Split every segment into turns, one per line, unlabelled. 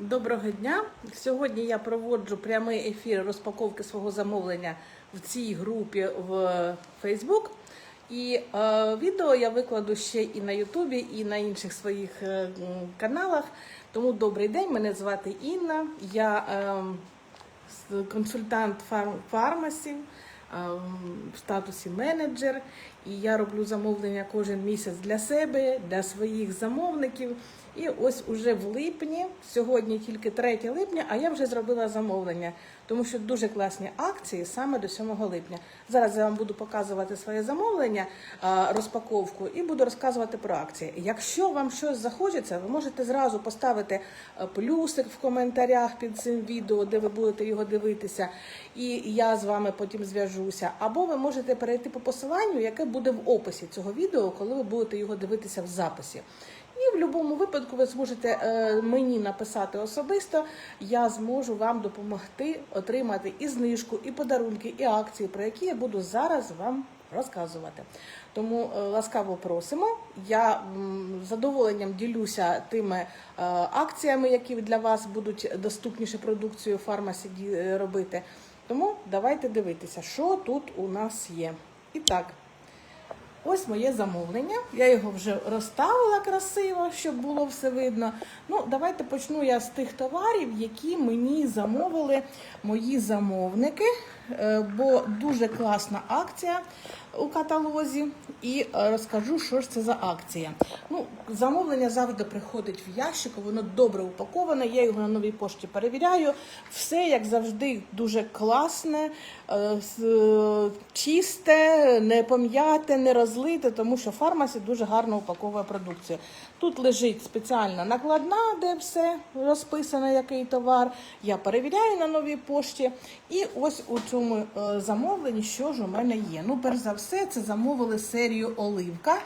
Доброго дня! Сьогодні я проводжу прямий ефір розпаковки свого замовлення в цій групі в Facebook. І е, відео я викладу ще і на Ютубі, і на інших своїх е, каналах. Тому добрий день, мене звати Інна. Я е, консультант фар- фармасів е, в статусі менеджер. І я роблю замовлення кожен місяць для себе, для своїх замовників. І ось уже в липні, сьогодні тільки 3 липня, а я вже зробила замовлення, тому що дуже класні акції саме до 7 липня. Зараз я вам буду показувати своє замовлення, розпаковку і буду розказувати про акції. Якщо вам щось захочеться, ви можете зразу поставити е, плюсик в коментарях під цим відео, де ви будете його дивитися, і я з вами потім зв'яжуся. Або ви можете перейти по посиланню, яке буде в описі цього відео, коли ви будете його дивитися в записі. І в будь-якому випадку ви зможете е, мені написати особисто, я зможу вам допомогти отримати і знижку, і подарунки, і акції, про які я буду зараз вам розказувати. Тому е, ласкаво просимо. Я з задоволенням ділюся тими е, акціями, які для вас будуть доступніше продукцію фармасі робити. Тому давайте дивитися, що тут у нас є. І так. Ось моє замовлення. Я його вже розставила красиво, щоб було все видно. Ну, давайте почну я з тих товарів, які мені замовили мої замовники, бо дуже класна акція у каталозі. І е, розкажу, що ж це за акція. Ну, замовлення завжди приходить в ящику, воно добре упаковане. Я його на новій пошті перевіряю. Все, як завжди, дуже класне, е, е, чисте, не пом'яте, не розлите, тому що фармасі дуже гарно упаковує продукцію. Тут лежить спеціальна накладна, де все розписано, який товар. Я перевіряю на новій пошті. І ось у цьому е, замовлень, що ж у мене є. Ну, перш за все, це замовили серію Оливка.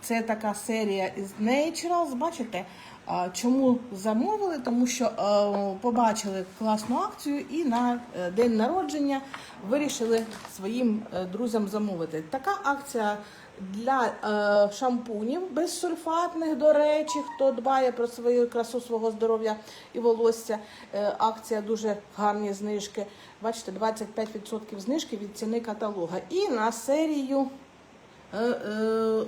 Це така серія із Naturals. Бачите? Чому замовили? Тому що е, побачили класну акцію і на е, день народження вирішили своїм е, друзям замовити. Така акція для шампунів безсульфатних, до речі, хто дбає про свою красу свого здоров'я і волосся. Акція дуже гарні знижки. Бачите, 25% знижки від ціни каталога. І на серію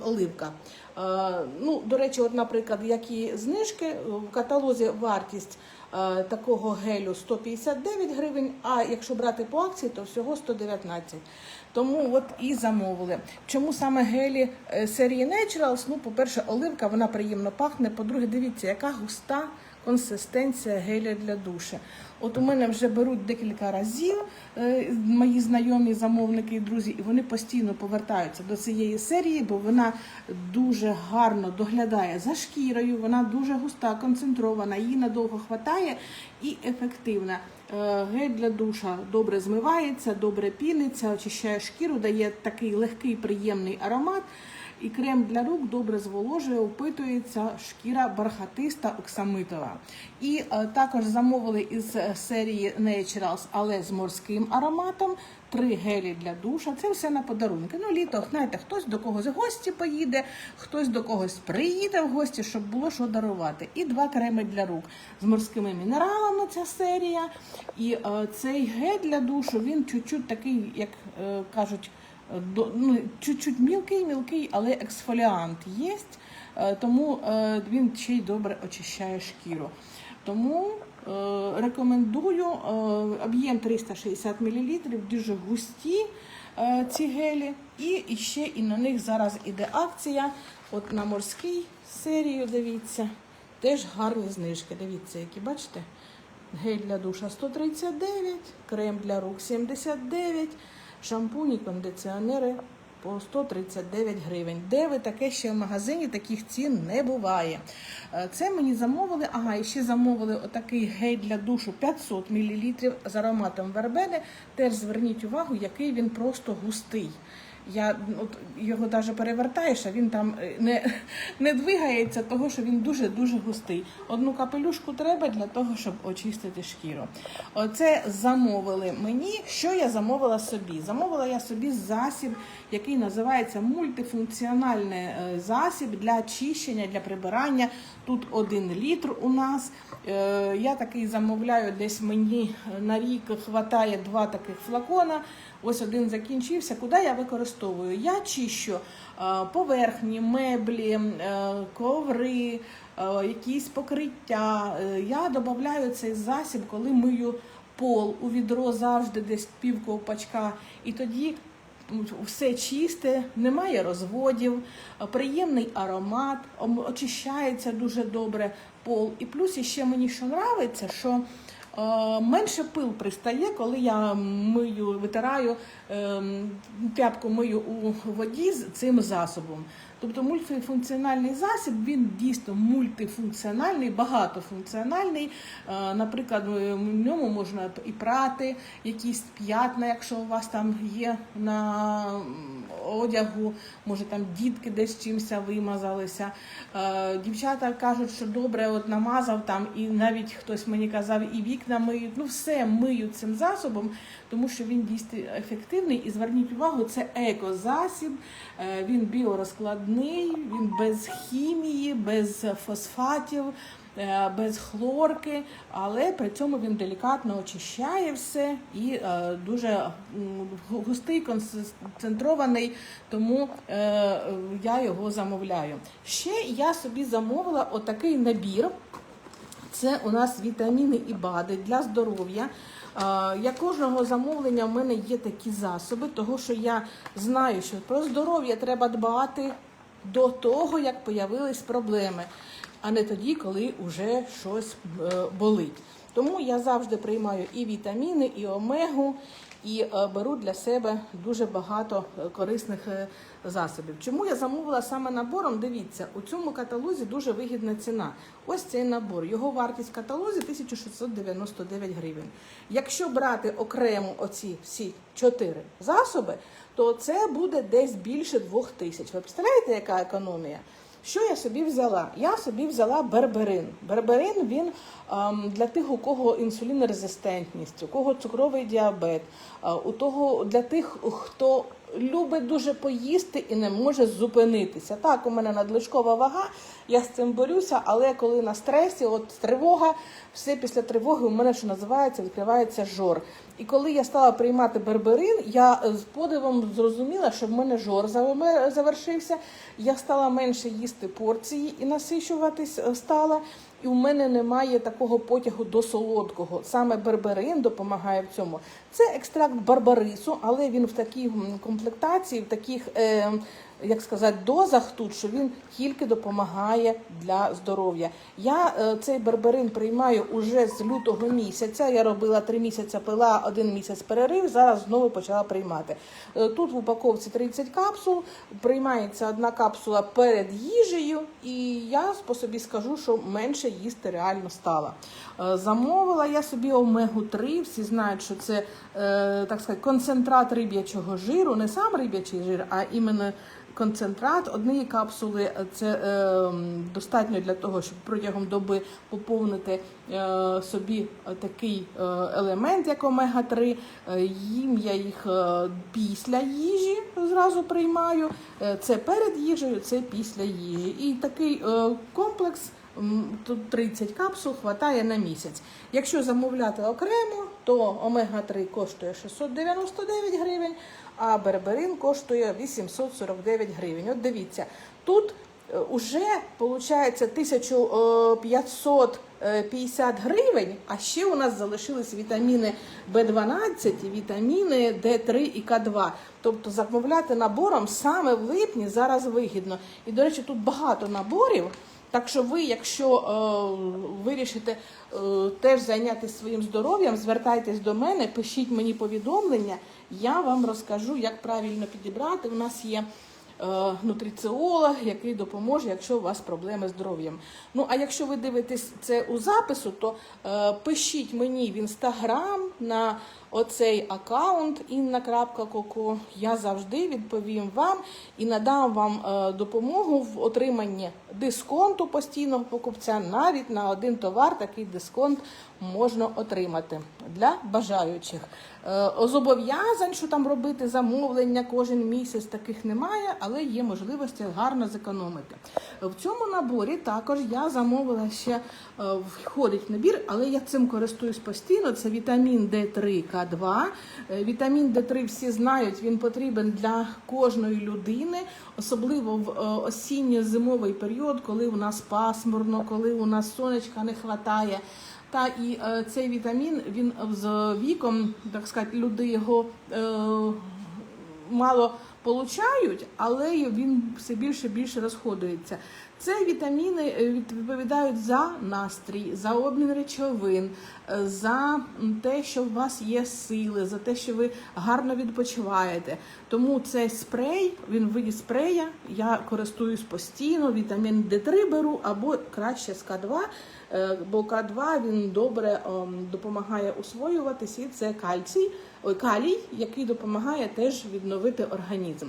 оливка. Е, ну, до речі, от, наприклад, які знижки в каталозі вартість е, такого гелю 159 гривень, а якщо брати по акції, то всього 119. Тому от і замовили. Чому саме гелі е, серії Naturals? Ну, по-перше, оливка вона приємно пахне. По-друге, дивіться, яка густа консистенція геля для душу. От у мене вже беруть декілька разів е, мої знайомі замовники і друзі, і вони постійно повертаються до цієї серії, бо вона дуже гарно доглядає за шкірою, вона дуже густа, концентрована, її надовго хватає і ефективна. Е, Гель для душа добре змивається, добре піниться, очищає шкіру, дає такий легкий приємний аромат. І крем для рук добре зволожує, опитується шкіра бархатиста оксамитова. І е, також замовили із е, серії Naturals, але з морським ароматом. Три гелі для душа. Це все на подарунки. Ну, літо, знаєте, хтось до когось в гості поїде, хтось до когось приїде в гості, щоб було що дарувати. І два креми для рук з морськими мінералами. Ця серія. І е, цей гель для душу він чуть-чуть такий, як е, кажуть ну, чуть-чуть мілкий, мілкий, але ексфоліант є, е, тому е, він ще й добре очищає шкіру. Тому е, рекомендую е, об'єм 360 мл, дуже густі е, ці гелі. І ще і на них зараз іде акція. От на морській серію, дивіться, теж гарні знижки. Дивіться, які бачите. Гель для душа 139, крем для рук 79, шампуні, кондиціонери по 139 гривень. Де ви таке ще в магазині таких цін не буває. Е, Це мені замовили. Ага, і ще замовили отакий гель для душу 500 мл з ароматом вербени. Теж зверніть увагу, який він просто густий. Я от, його навіть перевертаєш, а він там е, не, не двигається, того що він дуже-дуже густий. Одну капелюшку треба для того, щоб очистити шкіру. Оце замовили мені. Що я замовила собі? Замовила я собі засіб, який називається мультифункціональний е, засіб для очищення, для прибирання. Тут один літр у нас. Е, Я такий замовляю, десь мені на рік хватає два таких флакона. Ось один закінчився. Куди я використовую? Я чищу е, поверхні, меблі, е, коври, е, якісь покриття. Я додаю цей засіб, коли мию пол у відро завжди десь пів ковпачка. І тоді все чисте, немає розводів, приємний аромат, очищається дуже добре пол. І плюс іще мені що нравиться, що менше пил пристає, коли я мию, витираю ем, тряпку мию у воді з цим засобом. Тобто мультифункціональний засіб він дійсно мультифункціональний, багатофункціональний. Е, Наприклад, в ньому можна і прати якісь п'ятна, якщо у вас там є на одягу, може там дітки десь чимось вимазалися. Е, Дівчата кажуть, що добре от намазав там, і навіть хтось мені казав, і вікна миють. Ну все миють цим засобом, тому що він дійсно ефективний. І зверніть увагу, це екозасіб, е, він біорозкладний, він без хімії, без фосфатів. Е, Без хлорки, але при цьому він делікатно очищає все і е, дуже густий, концентрований, тому е, я його замовляю. Ще я собі замовила отакий набір. Це у нас вітаміни і БАДи для здоров'я. Я кожного замовлення в мене є такі засоби, того що я знаю, що про здоров'я треба дбати до того, як появились проблеми, а не тоді, коли вже щось е, болить. Тому я завжди приймаю і вітаміни, і омегу, і е, беру для себе дуже багато е, корисних засобів. Чому я замовила саме набором? Дивіться, у цьому каталозі дуже вигідна ціна. Ось цей набор. Його вартість в каталозі 1699 гривень. Якщо брати окремо оці всі чотири засоби, то це буде десь більше двох тисяч. Ви представляєте, яка економія? Що я собі взяла? Я собі взяла берберин. Берберин він ем, для тих, у кого інсулінорезистентність, у кого цукровий діабет, е, у того для тих, хто любить дуже поїсти і не може зупинитися. Так, у мене надлишкова вага, я з цим борюся, але коли на стресі, от тривога, все після тривоги у мене, що називається, відкривається жор. І коли я стала приймати берберин, я е, з подивом зрозуміла, що в мене жор заве- завершився. Я стала менше їсти порції і насичуватись е, стала. І у мене немає такого потягу до солодкого. Саме берберин допомагає в цьому. Це екстракт барбарису, але він в такій комплектації, в таких, е, як сказати, дозах тут, що він тільки допомагає для здоров'я. Я е, цей берберин приймаю уже з лютого місяця. Я робила три місяці, пила один місяць перерив. Зараз знову почала приймати. Е, Тут в упаковці 30 капсул. Приймається одна капсула перед їжею, і я по собі скажу, що менше їсти реально стала. Е, Замовила я собі омегу 3 Всі знають, що це е, так сказати, концентрат риб'ячого жиру, не сам риб'ячий жир, а іменно концентрат однієї капсули е, це достатньо для того, щоб протягом доби поповнити собі такий елемент, як омега-3. Е, їм я їх після їжі зразу приймаю. Це перед їжею, це після їжі. І такий комплекс. Тут 30 капсул хватає на місяць. Якщо замовляти окремо, то омега-3 коштує 699 гривень, а берберин коштує 849 гривень. От дивіться, тут е, уже виходить 1550 гривень, а ще у нас залишились вітаміни В12, вітаміни Д3 і К2. Тобто замовляти набором саме в липні зараз вигідно. І, до речі, тут багато наборів. Так що ви, якщо е, вирішите е, теж зайнятися своїм здоров'ям, звертайтесь до мене, пишіть мені повідомлення, я вам розкажу, як правильно підібрати. У нас є е, нутриціолог, який допоможе, якщо у вас проблеми з здоров'ям. Ну а якщо ви дивитесь це у запису, то е, пишіть мені в інстаграм на оцей аккаунт inna.coco, я завжди відповім вам і надам вам е, допомогу в отриманні дисконту постійного покупця. Навіть на один товар такий дисконт можна отримати для бажаючих. Е, Зобов'язань, що там робити замовлення кожен місяць, таких немає, але є можливості гарно зекономити. В цьому наборі також я замовила ще е, входить в набір, але я цим користуюсь постійно. Це вітамін D3 К2. Е, Вітамін D3 всі знають, він потрібен для кожної людини, особливо в осінньо-зимовий період, коли у нас пасмурно, коли у нас сонечка не вистачає. Та і е, цей вітамін він з віком, так сказати, люди його е, мало получають, але він все більше і більше розходується. Це вітаміни е, відповідають за настрій, за обмін речовин, е, за те, що у вас є сили, за те, що ви гарно відпочиваєте. Тому цей спрей, він в виді спрея. Я користуюсь постійно. Вітамін D3 беру або краще з К2, е, бо К2 він добре ем, допомагає усвоюватись, і це кальцій. Ой, калій, який допомагає теж відновити організм.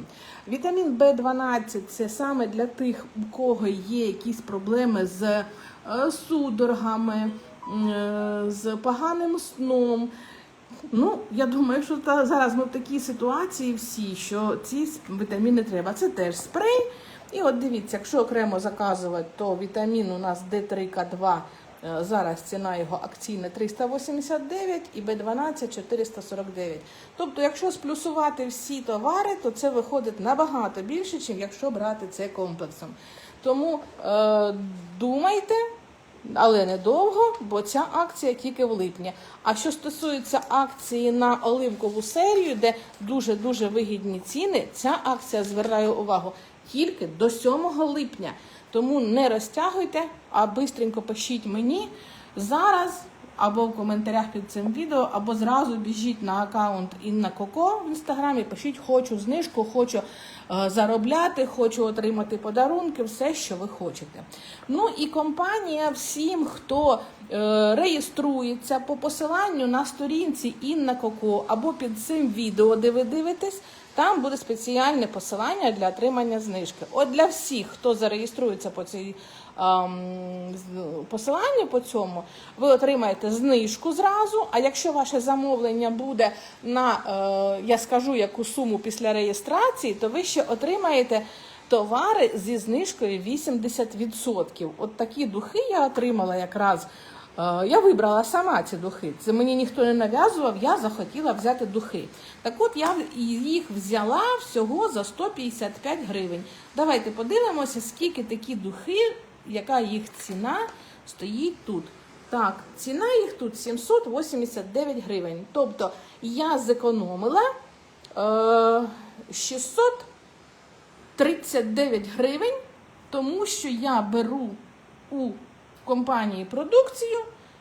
Вітамін В12 це саме для тих, у кого є якісь проблеми з е, судорогами, е, з поганим сном. Ну, я думаю, що та, зараз ми в такій ситуації всі, що ці вітаміни треба. Це теж спрей. І от дивіться, якщо окремо заказувати, то вітамін у нас D3К2 е, зараз ціна його акційна 389 і B12 449. Тобто, якщо сплюсувати всі товари, то це виходить набагато більше, ніж якщо брати це комплексом. Тому е, думайте, але недовго, бо ця акція тільки в липні. А що стосується акції на оливкову серію, де дуже дуже вигідні ціни, ця акція звертаю увагу тільки до 7 липня. Тому не розтягуйте, а бистренько пишіть мені зараз або в коментарях під цим відео, або зразу біжіть на аккаунт Інна Коко в інстаграмі, пишіть хочу знижку, хочу е, заробляти, хочу отримати подарунки, все, що ви хочете. Ну і компанія всім, хто е, реєструється по посиланню на сторінці Інна Коко або під цим відео, де ви дивитесь. Там буде спеціальне посилання для отримання знижки. От для всіх, хто зареєструється по цій ем, посиланню по цьому, ви отримаєте знижку зразу. А якщо ваше замовлення буде на, е, я скажу, яку суму після реєстрації, то ви ще отримаєте товари зі знижкою 80%. От такі духи я отримала якраз. Е, Я вибрала сама ці духи. Це мені ніхто не нав'язував, я захотіла взяти духи. Так от я їх взяла всього за 155 гривень. Давайте подивимося, скільки такі духи, яка їх ціна стоїть тут. Так, ціна їх тут 789 гривень. Тобто я зекономила е, 639 гривень, тому що я беру у компанії продукцію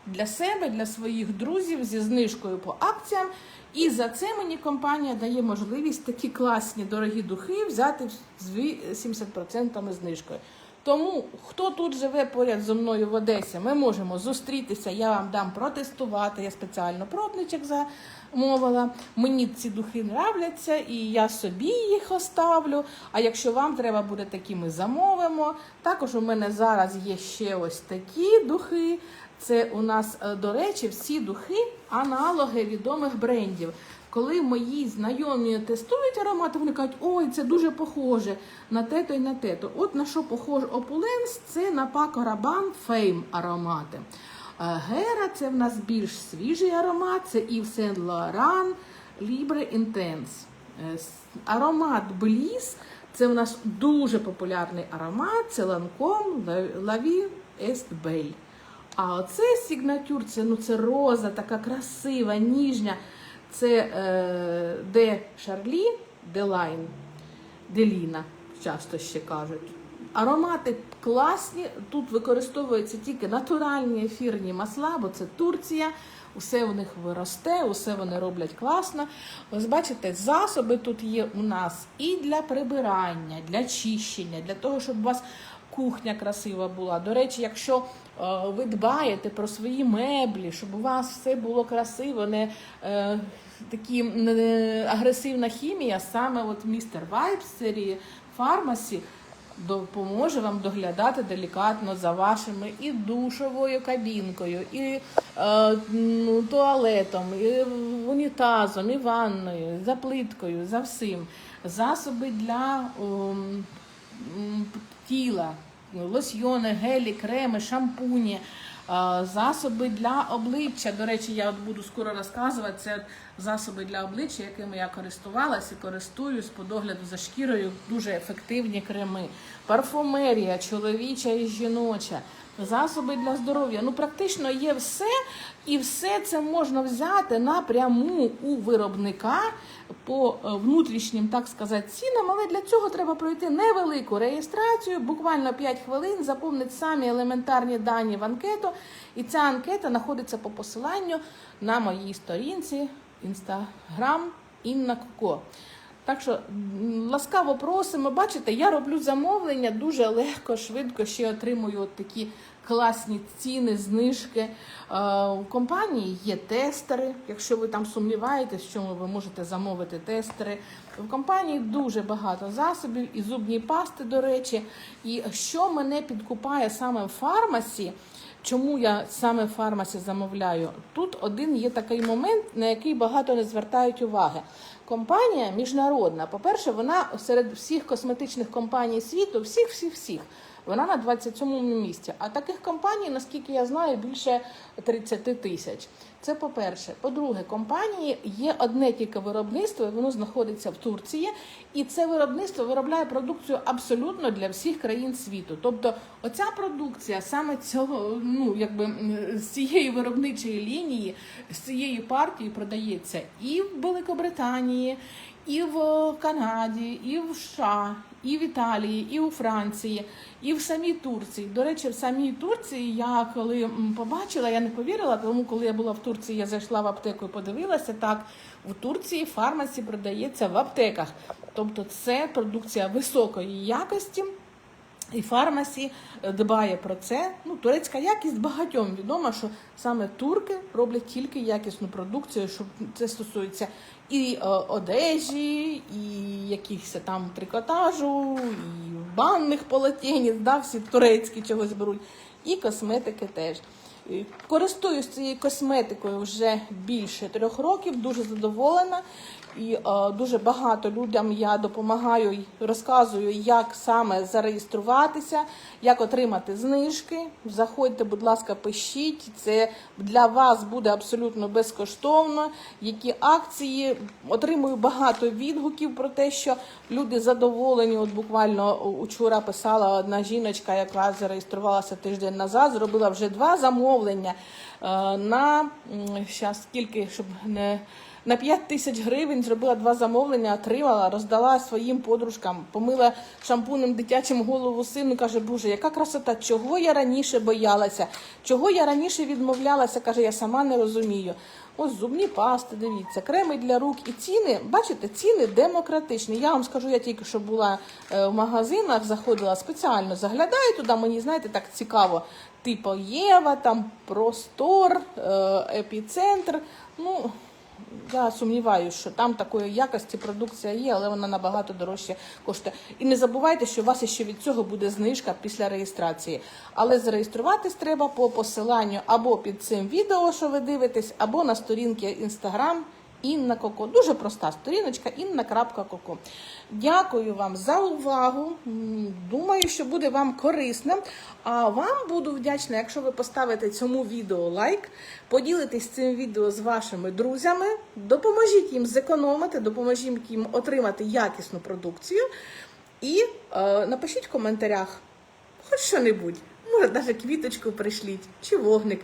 для себе, для своїх друзів зі знижкою по акціям. І за це мені компанія дає можливість такі класні дорогі духи взяти з ві- 70% знижкою. Тому хто тут живе поряд зі мною в Одесі, ми можемо зустрітися. Я вам дам протестувати. Я спеціально пробничок замовила. Мені ці духи нравляться, і я собі їх оставлю. А якщо вам треба буде такі, ми замовимо. Також у мене зараз є ще ось такі духи. Це у нас, е, до речі, всі духи аналоги відомих брендів. Коли мої знайомі тестують аромати, вони кажуть, ой, це дуже похоже на те-то і на те-то. От на що похож Opulence, це на Paco Rabanne Fame аромати. Е, Гера це в нас більш свіжий аромат, це Yves Saint Laurent Libre Intense. Е, Аромат Bliss це в нас дуже популярний аромат, це La Vie Est Belle. А оце сігнатюр, це, ну, це роза, така красива, ніжня. Це е, де Шарлі, де Лайн, де Ліна, часто ще кажуть. Аромати класні. Тут використовуються тільки натуральні ефірні масла, бо це Турція. Усе у них виросте, усе вони роблять класно. Ось бачите, засоби тут є у нас і для прибирання, для чищення, для того, щоб у вас кухня красива була. До речі, якщо е, ви дбаєте про свої меблі, щоб у вас все було красиво, не е, такі м, е, агресивна хімія, саме от містер Вайб з серії Фармасі допоможе вам доглядати делікатно за вашими і душовою кабінкою, і е, ну, туалетом, і унітазом, і ванною, за плиткою, за всім. Засоби для м, тіла, лосьйони, гелі, креми, шампуні, засоби для обличчя. До речі, я от буду скоро розказувати. Це засоби для обличчя, якими я користувалася і користуюсь по догляду за шкірою. Дуже ефективні креми. Парфумерія, чоловіча і жіноча. Засоби для здоров'я. Ну, практично є все, і все це можна взяти напряму у виробника по е, внутрішнім, так сказати, цінам, але для цього треба пройти невелику реєстрацію, буквально 5 хвилин, заповнити самі елементарні дані в анкету. І ця анкета знаходиться по посиланню на моїй сторінці Instagram Інна Коко. Так що ласкаво просимо. Бачите, я роблю замовлення дуже легко, швидко ще отримую от такі класні ціни, знижки. Е, У компанії є тестери. Якщо ви там сумніваєтесь, чому ви можете замовити тестери. В компанії дуже багато засобів і зубні пасти, до речі. І що мене підкупає саме в фармасі. Чому я саме в фармасі замовляю? Тут один є такий момент, на який багато не звертають уваги. Компанія міжнародна. По-перше, вона серед всіх косметичних компаній світу, всіх, всіх, всіх, вона на 27-му місці. А таких компаній, наскільки я знаю, більше 30 тисяч. Це по-перше. По-друге, компанії є одне тільки виробництво, і воно знаходиться в Турції, і це виробництво виробляє продукцію абсолютно для всіх країн світу. Тобто, оця продукція саме цього, ну якби з цієї виробничої лінії, з цієї партії продається і в Великобританії, і в Канаді, і в США, і в Італії, і у Франції, і в самій Турції. До речі, в самій Турції я коли побачила, я не повірила, тому коли я була в Турції, я зайшла в аптеку і подивилася так. В Турції фармасі продається в аптеках. Тобто це продукція високої якості. І фармасі е, дбає про це. Ну, турецька якість багатьом відомо, що саме турки роблять тільки якісну продукцію, що це стосується і е, одежі, і якихось там трикотажу, і банних полотенець, да, всі турецькі чогось беруть, і косметики теж. Користуюсь цією косметикою вже більше трьох років, дуже задоволена. І е, дуже багато людям я допомагаю і розказую, як саме зареєструватися, як отримати знижки. Заходьте, будь ласка, пишіть. Це для вас буде абсолютно безкоштовно. Які акції отримую багато відгуків про те, що люди задоволені. От буквально учора писала одна жіночка, яка зареєструвалася тиждень назад, зробила вже два замовлення е, на зараз скільки, щоб не. На 5 тисяч гривень зробила два замовлення, отримала, роздала своїм подружкам, помила шампунем дитячим голову сину. Каже, Боже, яка красота, чого я раніше боялася, чого я раніше відмовлялася, каже, я сама не розумію. Ось зубні пасти, дивіться, креми для рук і ціни. Бачите, ціни демократичні. Я вам скажу, я тільки що була е, в магазинах, заходила спеціально, заглядаю туди, мені знаєте, так цікаво. Типу Єва, там Простор, е, епіцентр. Ну, я сумніваюся, що там такої якості продукція є, але вона набагато дорожче коштує. І не забувайте, що у вас ще від цього буде знижка після реєстрації. Але зареєструватись треба по посиланню або під цим відео, що ви дивитесь, або на сторінки Instagram Інна Коко. Дуже проста сторіночка інна.коко. Дякую вам за увагу. Думаю, що буде вам корисним. А вам буду вдячна, якщо ви поставите цьому відео лайк, поділитесь цим відео з вашими друзями, допоможіть їм зекономити, допоможіть їм отримати якісну продукцію. І е, напишіть в коментарях хоч що-небудь. Може, навіть квіточку пришліть чи вогник.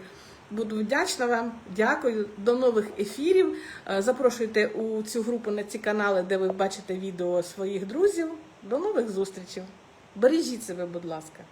Буду вдячна вам. Дякую. До нових ефірів. Е, Запрошуйте у цю групу на ці канали, де ви бачите відео своїх друзів. До нових зустрічей. Бережіть себе, будь ласка.